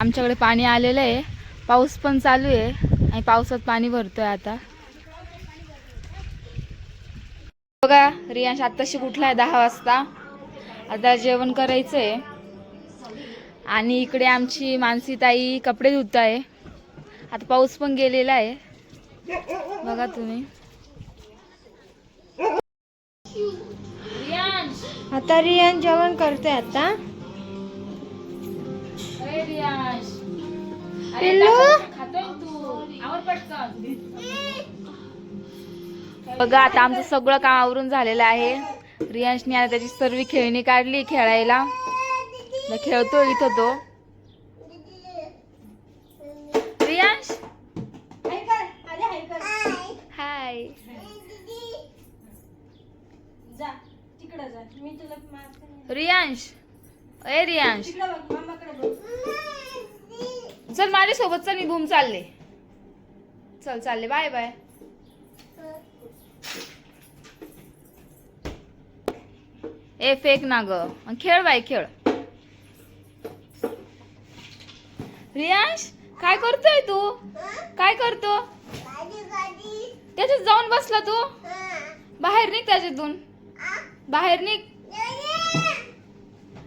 आमच्याकडे पाणी आलेलं आहे. पाऊस पण चालू आहे आणि पावसात पाणी भरतोय आता. बघा रियांश आत्ताशी कुठला आहे दहा वाजता. आता जेवण करायचं आहे आणि इकडे आमची मानसी ताई कपडे धुत आहे आता पाऊस पण गेलेला आहे. बघा तुम्ही. आता रियान जेवण करते आता. बघा आता आमचं सगळं काम आवरून झालेलं आहे. रियांशने आता त्याची सर्व खेळणी काढली खेळायला. खेळतो इथं तो. रियांश? हाय जा तिकडे जा. मी तुला मारते. रियांश? ए रियांश तिकडे बघ मामाकडे बघ चल माझ्यासोबत चल मी घुम चालले. चल चालले. Bye bye. ए फेक ना ग. खेळ बाय खेळ. रियांश काय करतोय तू? काय करतो? त्याच्यात जाऊन बसला तू? बाहेर निघ त्याच्यातून. बाहेर निघ.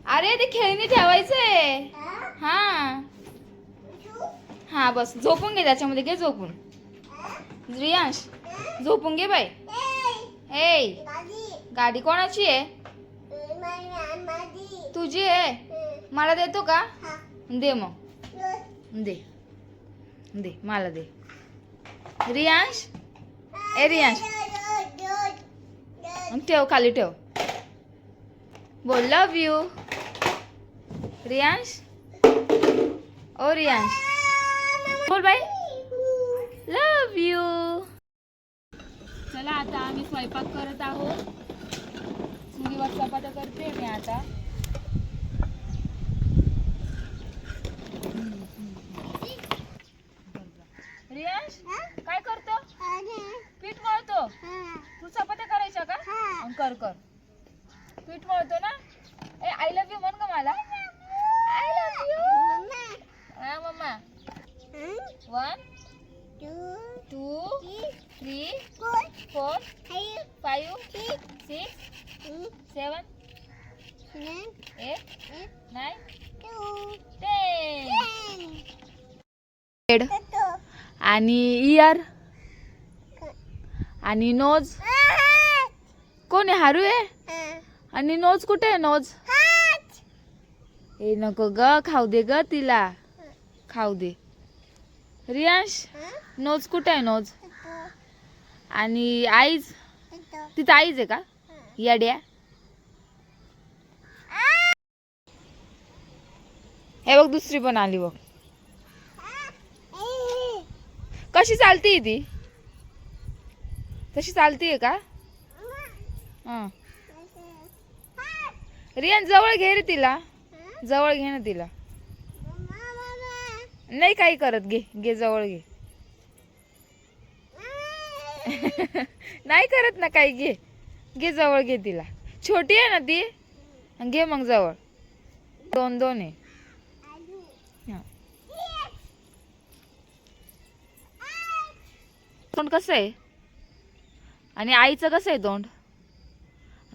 अरे ते खेळणी ठेवायचंय. हा. हा बस. झोपून घे त्याच्यामध्ये घे झोपून. रियांश झोपून घे बाई. ए गाडी कोणाची आहे? तुझी आहे? मला देतो का? दे मग. दे. दे मला दे. रियांश? ए रियांश. ठेव खाली ठेव. बोल लव यू रियांश? ओ रियांश. बोल बाय लव यू चला आता आम्ही स्वयंपाक करत आहोत. चुलीवर चपात्या करते मी आता. रियांश काय करतो? पीठ मळतो? तू चपात्या करायच्या का? कर कर. पीठ मळतो ना? ए आय लव्ह यू म्हण ग मला. आय लव्ह यू हा mamma one two three four five six seven eight nine ten आणि इयर आणि नोज कोण आहे हारू आहे? आणि नोज कुठे आहे नोज ए नको ग खाऊ दे ग तिला. खाऊ दे. रियांश नोज कुठे आहे नोज आणि आईज? तिथं आईज आहे का? याड्या हे बघ दुसरी पण आली बघ. कशी चालती ती? तशी चालतीये का? हा. रियान जवळ घे रे तिला. जवळ घे ना तिला. नाही काही करत घे. घे जवळ घे. नाही करत ना काही घे. घे जवळ घे तिला. छोटी आहे ना ती? घे मग जवळ. दोन दोन आहे. तोंड कसं आहे? आणि आईचं कसं आहे तोंड?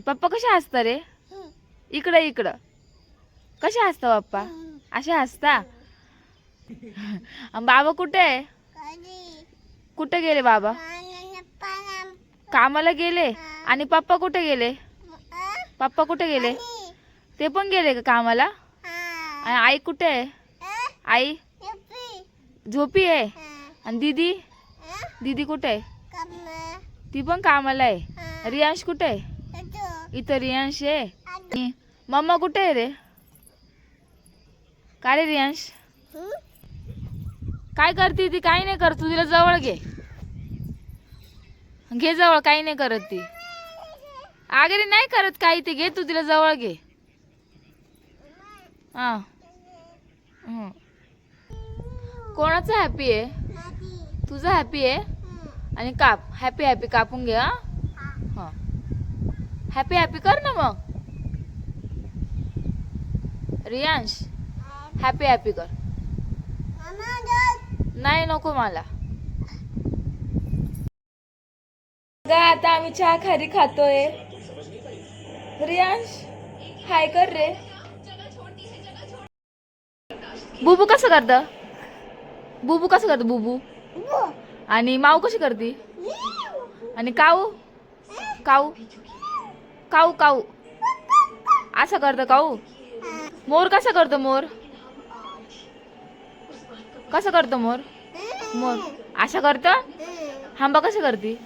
पप्पा कसे हसता रे? इकडं इकडं. कसे हसता पप्पा? असे हसता? बाबा कुठे आहे? कुठे गेले बाबा? कामाला गेले? आणि पप्पा कुठे गेले? पप्पा कुठे गेले? ते पण गेले का कामाला? आणि आई कुठे आहे? आई? झोपी. आहे? आणि दीदी? दीदी कुठे आहे? ती पण कामाला आहे. रियांश कुठे आहे? इथं. रियांश आहे. मम्मा कुठे आहे रे? काय रे रियांश? काय करते ती? काही नाही करत. तू तिला जवळ घे. घे जवळ काही नाही करत ती. आगरी नाही करत काही ते घे तू तिला जवळ घे. हा. कोणाचं हॅपी आहे? तुझं हॅपी आहे? आणि काप हॅपी हॅपी कापून घे हा. हा. हॅपी हॅपी कर ना मग. रियांश हॅपी हॅपी कर. नाही नको मला. बघा आता आम्ही चहा खारी खातोय. रियांश हाय कर रे. बुबू कसं करतं? बुबू कसं करतं बुबू? आणि माऊ कशी करते? आणि काऊ? काऊ? काऊ काऊ. असं करतं काऊ? मोर कसं करतो मोर? कसं करतो मोर? मोर. असं करतं? हांबा कसं करते?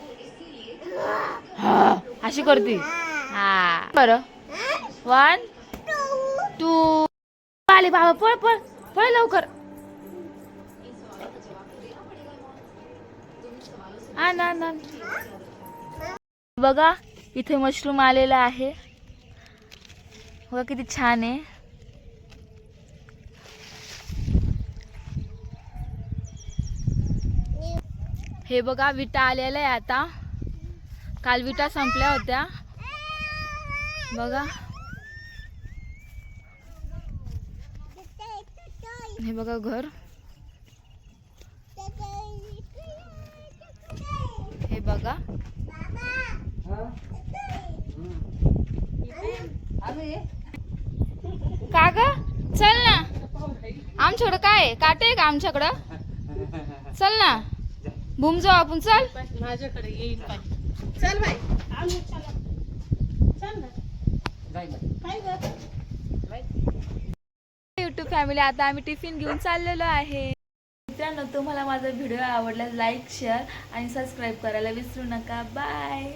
अशी करते. हा. बरं. वन टू आले बाबा पळ पळ पळ लवकर. बघा इथे मशरूम आलेला आहे. बघा किती छान आहे. हे बघा विटा आलेला आहे आता. काल विटा संपल्या होत्या. बघा. हे बघा घर. हे बघा. का ग? चल ना. आमच्याकडं काय? काटे का आमच्याकडं? चल ना. भूम जाऊ आपण चल. माझ्याकडे येईल चल बाई. आम्ही चला. चल ना. काय ग? युट्यूब फॅमिली आता आम्ही टिफिन घेऊन चाललेलो आहे. मित्रांनो तुम्हाला माझा व्हिडिओ आवडला लाईक शेअर आणि सबस्क्राईब करायला विसरू नका. बाय